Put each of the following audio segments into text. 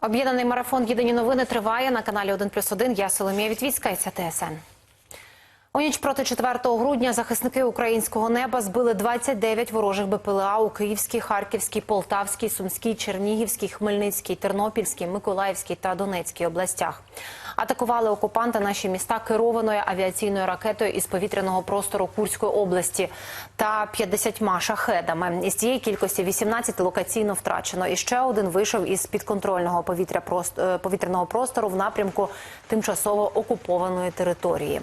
Об'єднаний марафон Єдині новини триває на каналі 1+,1. Я Соломія Вітвіцька і це ТСН. У ніч проти 4 грудня захисники українського неба збили 29 ворожих БПЛА у Київській, Харківській, Полтавській, Сумській, Чернігівській, Хмельницькій, Тернопільській, Миколаївській та Донецькій областях. Атакували окупанти наші міста керованою авіаційною ракетою із повітряного простору Курської області та 50 шахедами. Із цієї кількості 18 локаційно втрачено. І ще один вийшов із підконтрольного повітря е, повітряного простору в напрямку тимчасово окупованої території.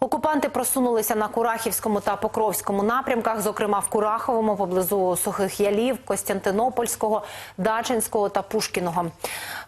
Окупанти просунулися на Курахівському та Покровському напрямках, зокрема в Кураховому, поблизу Сухих Ялів, Костянтинопольського, Дачинського та Пушкіного.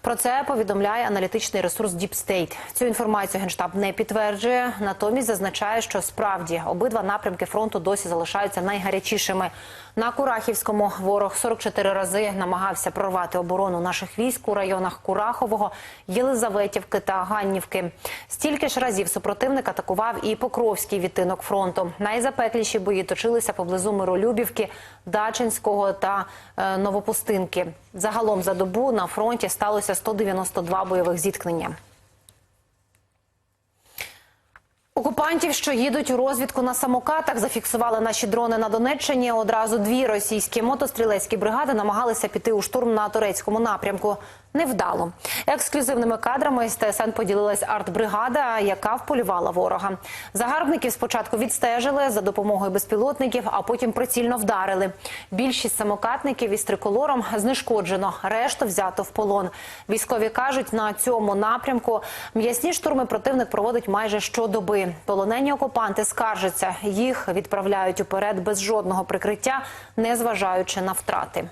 Про це повідомляє аналітичний ресурс Deep State. Цю інформацію генштаб не підтверджує. Натомість зазначає, що справді обидва напрямки фронту досі залишаються найгарячішими. На Курахівському ворог 44 рази намагався прорвати оборону наших військ у районах Курахового, Єлизаветівки та Ганнівки. Стільки ж разів супротивник атакував і Покровський відтинок фронту. Найзапекліші бої точилися поблизу Миролюбівки, Дачинського та е, Новопустинки. Загалом за добу на фронті сталося 192 бойових зіткнення. Окупантів, що їдуть у розвідку на самокатах, зафіксували наші дрони на Донеччині. Одразу дві російські мотострілецькі бригади намагалися піти у штурм на турецькому напрямку. Невдало. Ексклюзивними кадрами з ТСН поділилась артбригада, яка вполювала ворога. Загарбників спочатку відстежили за допомогою безпілотників, а потім прицільно вдарили. Більшість самокатників із триколором знешкоджено, решту взято в полон. Військові кажуть, на цьому напрямку м'ясні штурми противник проводить майже щодоби. Полонені окупанти скаржаться, їх відправляють уперед без жодного прикриття, незважаючи на втрати.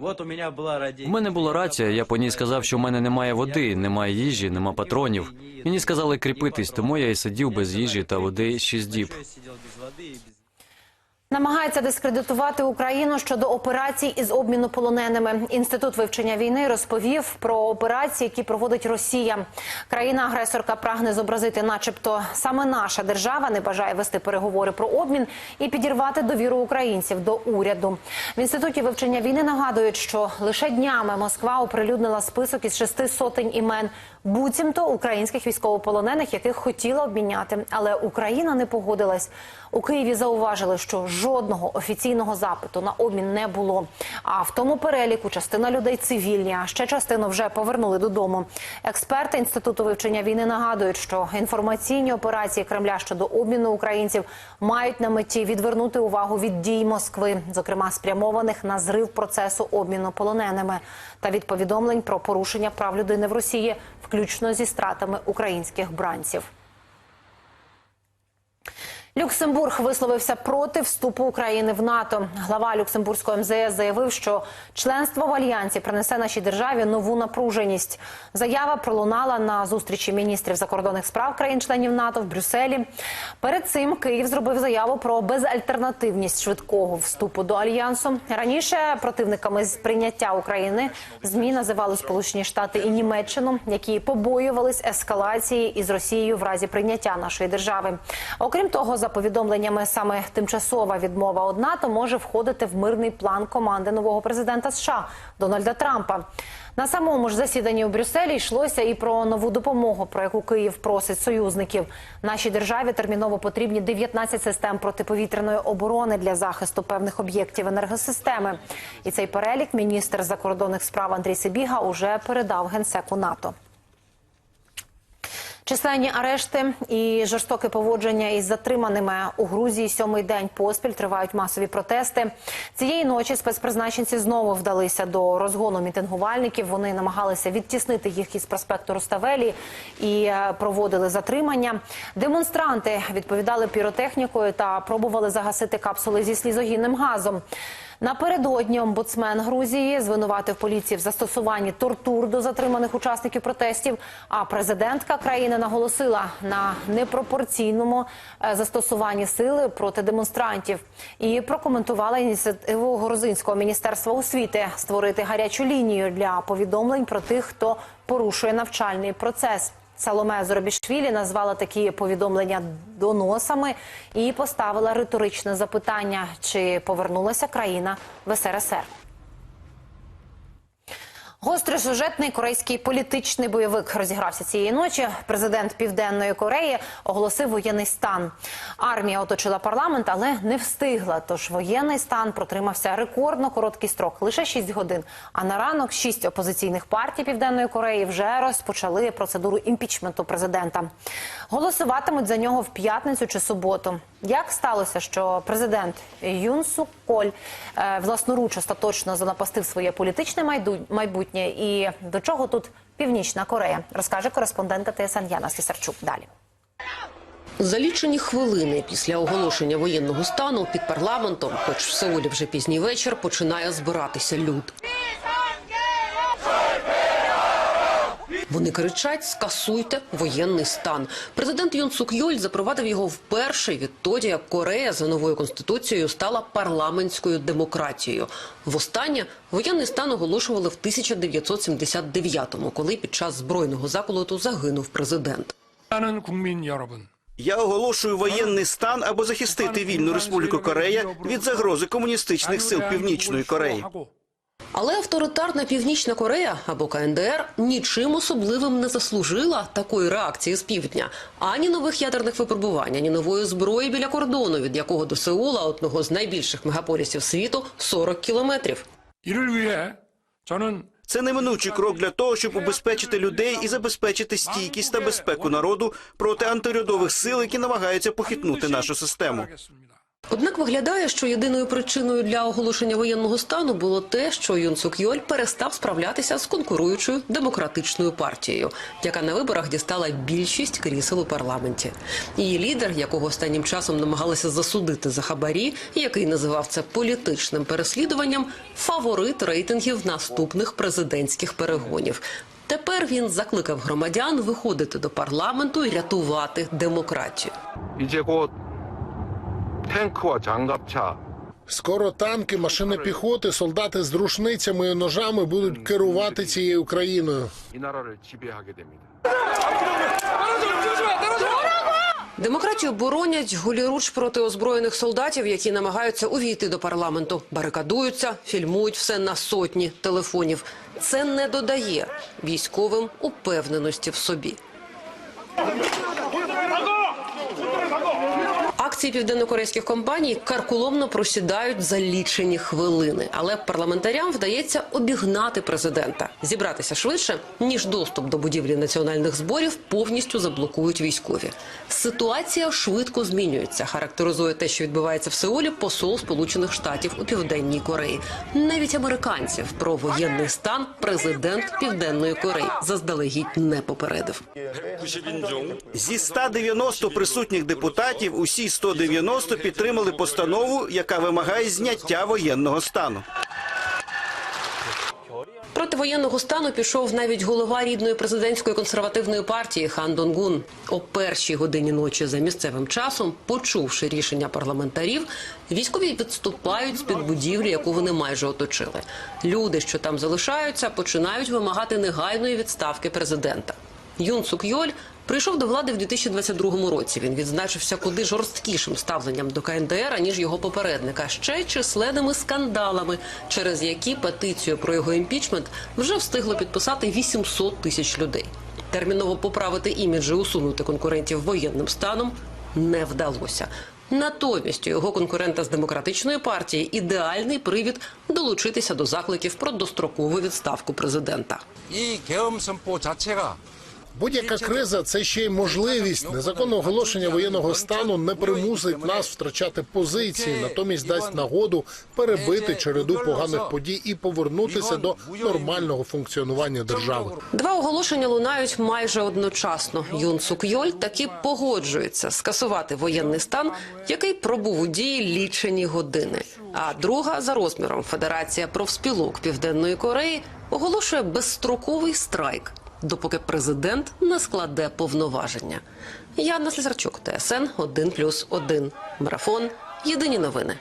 У мене була ради... У мене була рація, я по ній сказав, що в мене немає води, немає їжі, нема патронів. Мені сказали кріпитись, тому я і сидів без їжі та води шість діб. Я сидел без воды и без... Намагається дискредитувати Україну щодо операцій із обміну полоненими. Інститут вивчення війни розповів про операції, які проводить Росія. Країна-агресорка прагне зобразити, начебто, саме наша держава не бажає вести переговори про обмін і підірвати довіру українців до уряду. В інституті вивчення війни нагадують, що лише днями Москва оприлюднила список із шести сотень імен, буцімто українських військовополонених, яких хотіла обміняти, але Україна не погодилась. У Києві зауважили, що жодного офіційного запиту на обмін не було. А в тому переліку частина людей цивільні, а ще частину вже повернули додому. Експерти інституту вивчення війни нагадують, що інформаційні операції Кремля щодо обміну українців мають на меті відвернути увагу від дій Москви, зокрема спрямованих на зрив процесу обміну полоненими та від повідомлень про порушення прав людини в Росії, включно зі стратами українських бранців. Люксембург висловився проти вступу України в НАТО. Глава Люксембурзького МЗС заявив, що членство в альянсі принесе нашій державі нову напруженість. Заява пролунала на зустрічі міністрів закордонних справ країн-членів НАТО в Брюсселі. Перед цим Київ зробив заяву про безальтернативність швидкого вступу до альянсу. Раніше противниками з прийняття України змі називали Сполучені Штати і Німеччину, які побоювались ескалації із Росією в разі прийняття нашої держави. Окрім того, за повідомленнями, саме тимчасова відмова від НАТО може входити в мирний план команди нового президента США Дональда Трампа. На самому ж засіданні у Брюсселі йшлося і про нову допомогу, про яку Київ просить союзників. Нашій державі терміново потрібні 19 систем протиповітряної оборони для захисту певних об'єктів енергосистеми. І цей перелік міністр закордонних справ Андрій Сибіга уже передав генсеку НАТО. Численні арешти і жорстоке поводження із затриманими у Грузії сьомий день поспіль тривають масові протести. Цієї ночі спецпризначенці знову вдалися до розгону мітингувальників. Вони намагалися відтіснити їх із проспекту Руставелі і е, проводили затримання. Демонстранти відповідали піротехнікою та пробували загасити капсули зі слізогінним газом. Напередодні омбудсмен Грузії звинуватив поліції в застосуванні тортур до затриманих учасників протестів. А президентка країни наголосила на непропорційному е, застосуванні сили проти демонстрантів і прокоментувала ініціативу Грузинського міністерства освіти створити гарячу лінію для повідомлень про тих, хто порушує навчальний процес. Саломе Зоробішвілі назвала такі повідомлення доносами і поставила риторичне запитання, чи повернулася країна в СРСР. Гостросюжетний корейський політичний бойовик розігрався цієї ночі. Президент Південної Кореї оголосив воєнний стан. Армія оточила парламент, але не встигла. Тож воєнний стан протримався рекордно короткий строк лише 6 годин. А на ранок шість опозиційних партій Південної Кореї вже розпочали процедуру імпічменту президента. Голосуватимуть за нього в п'ятницю чи суботу. Як сталося, що президент Юн Сук Коль е, власноруч остаточно занапастив своє політичне майду- майбутнє, і до чого тут Північна Корея, розкаже кореспондентка ТСН Яна Слісарчук. Далі. За лічені хвилини після оголошення воєнного стану під парламентом, хоч в Сеулі вже пізній вечір, починає збиратися люд. Вони кричать: скасуйте воєнний стан. Президент Юн Сук Йоль запровадив його вперше відтоді, як Корея за новою конституцією стала парламентською демократією. Востаннє воєнний стан оголошували в 1979-му, коли під час збройного заколоту загинув президент. Я оголошую воєнний стан або захистити вільну республіку Корея від загрози комуністичних сил Північної Кореї. Але авторитарна Північна Корея або КНДР нічим особливим не заслужила такої реакції з півдня ані нових ядерних випробувань, ані нової зброї біля кордону, від якого до Сеула, одного з найбільших мегаполісів світу, 40 кілометрів. Це неминучий крок для того, щоб убезпечити людей і забезпечити стійкість та безпеку народу проти антирядових сил, які намагаються похитнути нашу систему. Однак виглядає, що єдиною причиною для оголошення воєнного стану було те, що Юн Йоль перестав справлятися з конкуруючою демократичною партією, яка на виборах дістала більшість крісел у парламенті. Її лідер, якого останнім часом намагалися засудити за хабарі, який називав це політичним переслідуванням, фаворит рейтингів наступних президентських перегонів. Тепер він закликав громадян виходити до парламенту і рятувати демократію. Скоро танки, машини піхоти, солдати з рушницями і ножами будуть керувати цією країною. Демократію боронять гуліруч проти озброєних солдатів, які намагаються увійти до парламенту. Барикадуються, фільмують все на сотні телефонів. Це не додає військовим упевненості в собі. Акції південнокорейських компаній каркуломно просідають за лічені хвилини, але парламентарям вдається обігнати президента, зібратися швидше ніж доступ до будівлі національних зборів повністю заблокують військові. Ситуація швидко змінюється. Характеризує те, що відбувається в Сеулі, посол Сполучених Штатів у південній Кореї. Навіть американців про воєнний стан президент Південної Кореї заздалегідь не попередив. Зі 190 присутніх депутатів усі 190 підтримали постанову, яка вимагає зняття воєнного стану. Проти воєнного стану пішов навіть голова рідної президентської консервативної партії Хан Донгун. О першій годині ночі за місцевим часом, почувши рішення парламентарів, військові відступають з під будівлі, яку вони майже оточили. Люди, що там залишаються, починають вимагати негайної відставки президента. Юн Сук Йоль прийшов до влади в 2022 році. Він відзначився куди жорсткішим ставленням до КНДР, ніж його попередника, ще численними скандалами, через які петицію про його імпічмент вже встигло підписати 800 тисяч людей. Терміново поправити імідж і усунути конкурентів воєнним станом не вдалося. Натомість у його конкурента з демократичної партії ідеальний привід долучитися до закликів про дострокову відставку президента. Будь-яка криза це ще й можливість. Незаконне оголошення воєнного стану не примусить нас втрачати позиції, натомість дасть нагоду перебити череду поганих подій і повернутися до нормального функціонування держави. Два оголошення лунають майже одночасно. Юн Сук Йоль таки погоджується скасувати воєнний стан, який пробув у дії лічені години. А друга за розміром Федерація профспілок Південної Кореї оголошує безстроковий страйк допоки президент не складе повноваження. Яна Слізарчук, ТСН 1+,1. Марафон. Єдині новини.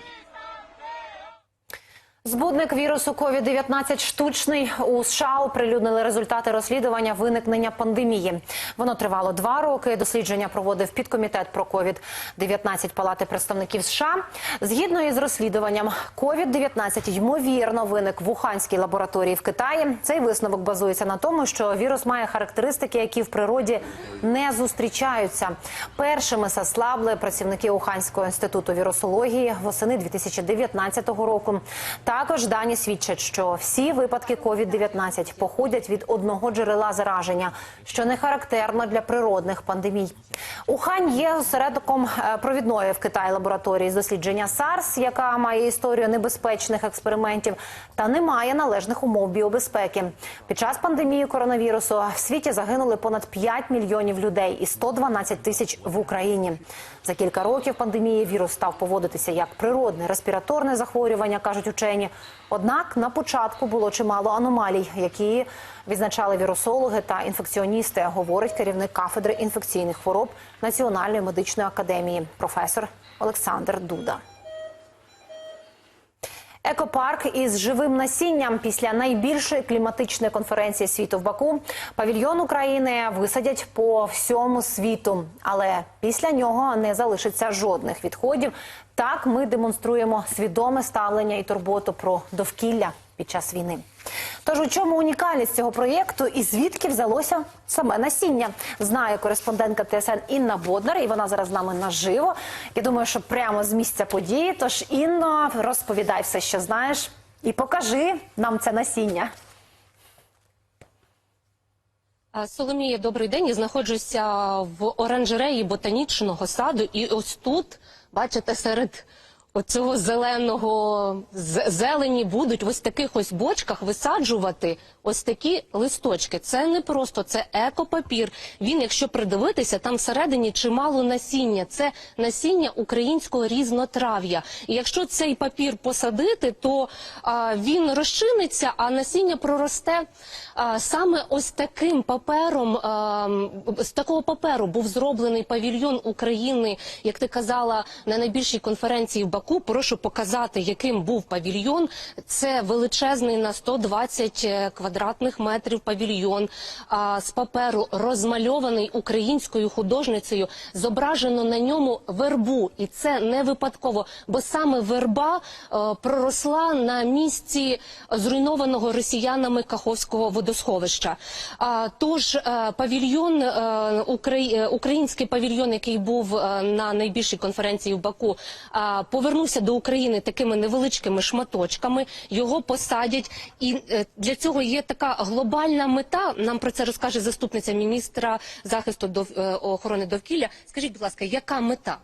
Збудник вірусу COVID-19 штучний. У США оприлюднили результати розслідування виникнення пандемії. Воно тривало два роки. Дослідження проводив підкомітет про COVID-19 Палати представників США. Згідно із розслідуванням, COVID-19 ймовірно виник в Уханській лабораторії в Китаї. Цей висновок базується на тому, що вірус має характеристики, які в природі не зустрічаються. Першими заслабли працівники Уханського інституту вірусології восени 2019 року. Також дані свідчать, що всі випадки COVID-19 походять від одного джерела зараження, що не характерно для природних пандемій. Ухань є осередком е, провідної в Китаї лабораторії з дослідження SARS, яка має історію небезпечних експериментів та не має належних умов біобезпеки. Під час пандемії коронавірусу в світі загинули понад 5 мільйонів людей і 112 тисяч в Україні. За кілька років пандемії вірус став поводитися як природне респіраторне захворювання, кажуть учені. Однак на початку було чимало аномалій, які відзначали вірусологи та інфекціоністи, говорить керівник кафедри інфекційних хвороб Національної медичної академії, професор Олександр Дуда. Екопарк із живим насінням після найбільшої кліматичної конференції світу в Баку. Павільйон України висадять по всьому світу, але після нього не залишиться жодних відходів. Так ми демонструємо свідоме ставлення і турботу про довкілля під час війни. Тож у чому унікальність цього проєкту і звідки взялося саме насіння? Знає кореспондентка ТСН Інна Боднар, і вона зараз з нами наживо. Я думаю, що прямо з місця події. Тож Інно, розповідай все, що знаєш, і покажи нам це насіння. Соломія, добрий день. Я знаходжуся в оранжереї ботанічного саду, і ось тут, бачите, серед оцього зеленого зелені будуть ось таких ось бочках висаджувати ось такі листочки. Це не просто це екопапір. Він, якщо придивитися, там всередині чимало насіння. Це насіння українського різнотрав'я. І якщо цей папір посадити, то а, він розчиниться, а насіння проросте. А, саме ось таким папером, а, з такого паперу був зроблений павільйон України, як ти казала, на найбільшій конференції в Баку. Прошу показати, яким був павільйон. Це величезний на 120 е, квадратних метрів павільйон а, з паперу, розмальований українською художницею. Зображено на ньому вербу, і це не випадково, бо саме верба е, проросла на місці зруйнованого росіянами Каховського водосховища. А, тож е, павільйон, е, украї- український павільйон, який був е, на найбільшій конференції в Баку, а, повернувся до України такими невеличкими шматочками. Його посадять, і е, для цього є така глобальна мета. Нам про це розкаже заступниця міністра захисту дов- е, охорони довкілля. Скажіть, будь ласка, яка мета?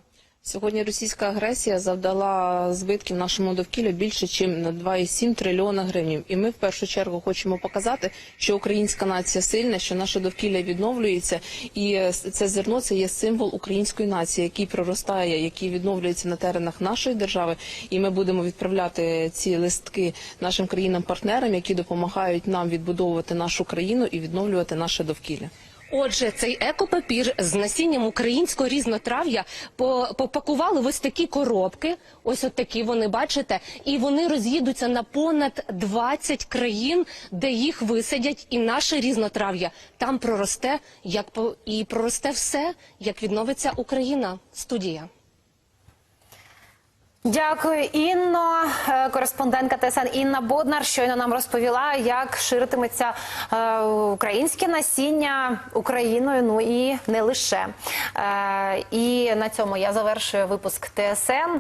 Сьогодні російська агресія завдала збитків нашому довкіллю більше, ніж на 2,7 трильйона гривень. І ми в першу чергу хочемо показати, що українська нація сильна, що наше довкілля відновлюється, і це зерно це є символ української нації, який проростає, який відновлюється на теренах нашої держави. І ми будемо відправляти ці листки нашим країнам-партнерам, які допомагають нам відбудовувати нашу країну і відновлювати наше довкілля. Отже, цей екопапір з насінням українського різнотрав'я попакували в ось такі коробки. Ось от такі вони бачите, і вони роз'їдуться на понад 20 країн, де їх висадять, і наше різнотрав'я там проросте, як і проросте все, як відновиться Україна. Студія. Дякую, Інно. Е, Кореспондентка ТСН Інна Боднар щойно нам розповіла, як ширитиметься е, українське насіння Україною. Ну і не лише. Е, і на цьому я завершую випуск ТСН.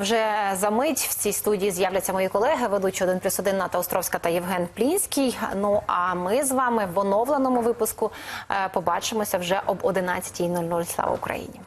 Вже за мить в цій студії з'являться мої колеги, ведучі 1 плюс 1 Ната Островська та Євген Плінський. Ну а ми з вами в оновленому випуску побачимося вже об 11.00. Слава Україні!